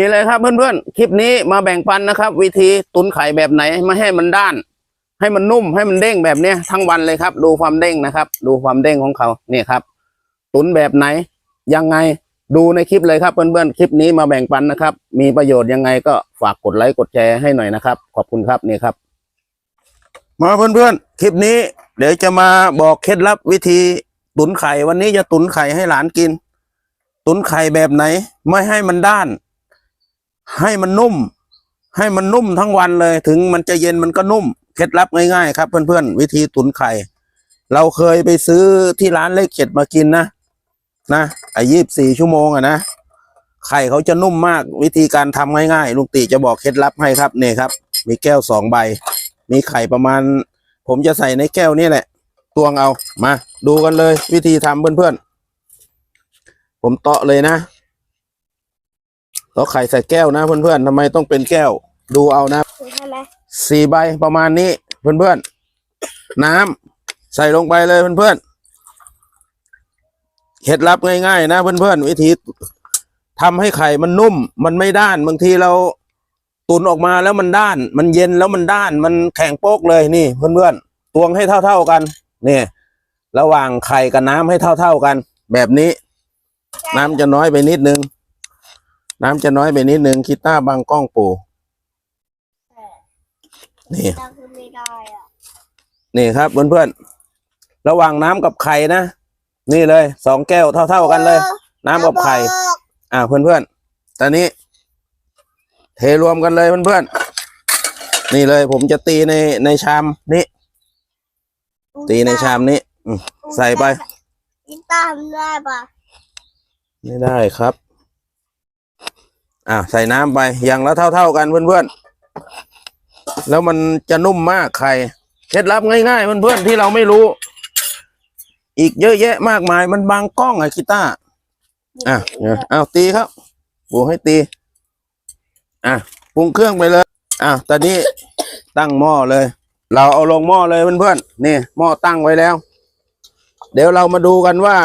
นี่เลยครับเพื่อนๆ คลิปนี้มาแบ่งปันนะครับ วิธีตุนไข่แบบไหนไม่ให้มันด้าน ให้มันนุ่มให้มันเด้งแบบเนี้ยทั้งวันเลยครับ ดูความเด้งนะครับ ดูความเด้งของเขาเนี่ยครับ ตุนแบบไหนยังไงดูในคลิปเลยครับเพื่อนๆคลิปนี้มาแบ่งปันนะครับ มีประโยชน์ยังไงก็ฝากกดไลค์กดแชร์ให้หน่อยนะครับ ขอบคุณครับนี่ครับ มาเพื่อนๆ คลิปนี้ เดี๋ยวจะมาบอกเคล็ดลับวิธีตุนไข่วันนี้จะตุนไข่ให้หลานกิน ตุนไข่แบบไหน ไม่ให้มันด้าน ให้มันนุ่ม ให้มันนุ่มทั้งวันเลย ถึงมันจะเย็นมันก็นุ่ม เคล็ดลับง่ายๆครับ เพื่อนๆ วิธีตุนไข่ เราเคยไปซื้อที่ร้านเลขเจ็ดมากินนะนะไอ้ยี่บสี่ชั่วโมงอะนะไข่เขาจะนุ่มมากวิธีการทำง่ายๆลุงติจะบอกเคล็ดลับให้ครับเนี่ครับ มีแก้วสองใบ มีไข่ประมาณ ผมจะใส่ในแก้วนี่แหละตวงเอามา ดูกันเลย วิธีทำเพื่อนๆผมเตาะเลยนะ เตาะไข่ใส่แก้วนะเพื่อนๆทำไมต้องเป็นแก้ว ดูเอานะใช่ไหมสี่ใบประมาณนี้เพื่อนๆน้ำใส่ลงไปเลยเพื่อนๆเคล็ดลับง่ายๆนะเพื่อนๆวิธีทำให้ไข่มันนุ่ม มันไม่ด้านบางทีเราตุนออกมาแล้วมันด้าน มันเย็นแล้วมันด้าน มันแข็งโป๊กเลยนี่เพื่อนๆตวงให้เท่า ๆกันนี่ระหว่างไข่กับน้ำให้เท่า ๆกัน แบบนี้ น้ำจะน้อยไปนิดนึง น้ำจะน้อยไปนิดนึงคิดต้าบางกล้องปูนี่แต่คือไม่ได้อะนี่ครับเพื่อนๆระหว่างน้ำกับไข่นะ นี่เลยสองแก้วเท่าๆกันเลย น้ำกับไข่ อ่าเพื่อนๆตอนนี้ เทรวมกันเลยเพื่อนๆนี่เลย ผมจะตีในในชามนี้ตีในชามนี้อืมใส่ไปกินตามได้ปะไม่ได้ครับ อ่าใส่น้ำไปอย่างละเท่าๆกันเพื่อนๆ แล้วมันจะนุ่มมากไข่เคล็ดลับง่ายๆเพื่อนๆที่เราไม่รู้ อีกเยอะแยะมากมายมันบางกล้องอะคิต้าอะเอาตีครับปรุงให้ตี อะปรุงเครื่องไปเลยอะตอนนี้ตั้งหม้อเลย เราเอาลงหม้อเลยเพื่อนๆนี่หม้อตั้งไว้แล้ว เดี๋ยวเรามาดูกันว่า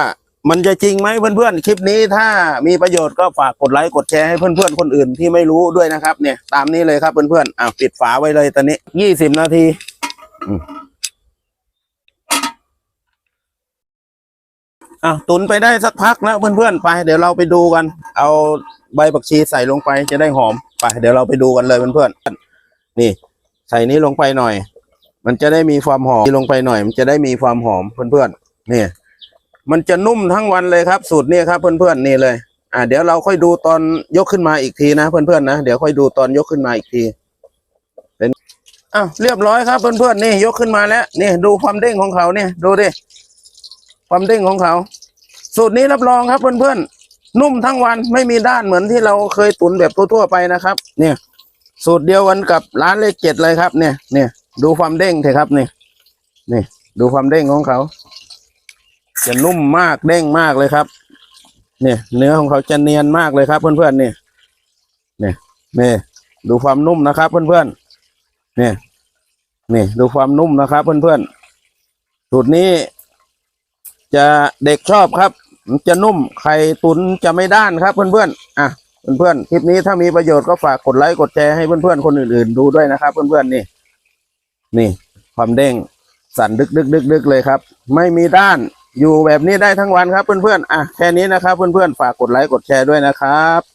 มันจะจริงไหมเพื่อนๆ คลิปนี้ถ้ามีประโยชน์ก็ฝากกดไลค์กดแชร์ให้เพื่อนๆ คนอื่นที่ไม่รู้ด้วยนะครับเนี่ยตามนี้เลยครับเพื่อนๆอะปิดฝาไว้เลยตอนนี้ยี่สิบนาทีอะตุนไปได้สักพักแล้วเพื่อนๆไป เดี๋ยวเราไปดูกัน เอาใบบักชีใส่ลงไปจะได้หอมไปเดี๋ยวเราไปดูกันเลยเพื่อนๆนี่ ใส่นี้ลงไปหน่อย มันจะได้มีความหอมลงไปหน่อย มันจะได้มีความหอมเพื่อนๆนี่ มันจะนุ่มทั้งวันเลยครับ สูตรนี้ครับเพื่อนๆนี่เลย อ่า เดี๋ยวเราค่อยดูตอนยกขึ้นมาอีกทีนะเพื่อนๆนะเดี๋ยวค่อยดูตอนยกขึ้นมาอีกที เป็นอ้าวเรียบร้อยครับ เพื่อนๆนี่ยกขึ้นมาแล้วนี่ดูความเด้งของเขาเนี่ยดูดิความเด้งของเขา สูตรนี้รับรองครับเพื่อนๆนุ่มทั้งวันไม่มีด้านเหมือนที่เราเคยตุนแบบทั่วๆไปนะครับ เนี่ย สูตรเดียวกันกับร้านเลขเจ็ดเลยครับ เนี่ยเนี่ยดูความเด้งเถอะครับนี่นี่ดูความเด้งของเขา จะนุ่มมากเด้งมากเลยครับ เนี่ย เนื้อของเขาจะเนียนมากเลยครับ เพื่อนๆเนี่ยเนี่ยนี่ดูความนุ่มนะครับ เพื่อนๆเนี่ยนี่ดูความนุ่มนะครับ เพื่อนๆสูตรนี้ จะเด็กชอบครับจะนุ่มไข่ตุนจะไม่ด้านครับ เพื่อนๆอะเพื่อนๆคลิปนี้ถ้ามีประโยชน์ก็ฝากกดไลค์กดแชร์ให้เพื่อนๆคนอื่นๆดูด้วยนะครับ เพื่อนๆนี่ นี่ ความเด้งสั่นดึกดึกดึกดึกเลยครับ ไม่มีด้าน อยู่แบบนี้ได้ทั้งวันครับเพื่อนๆอะแค่นี้นะครับเพื่อนๆฝากกดไลค์กดแชร์ด้วยนะครับ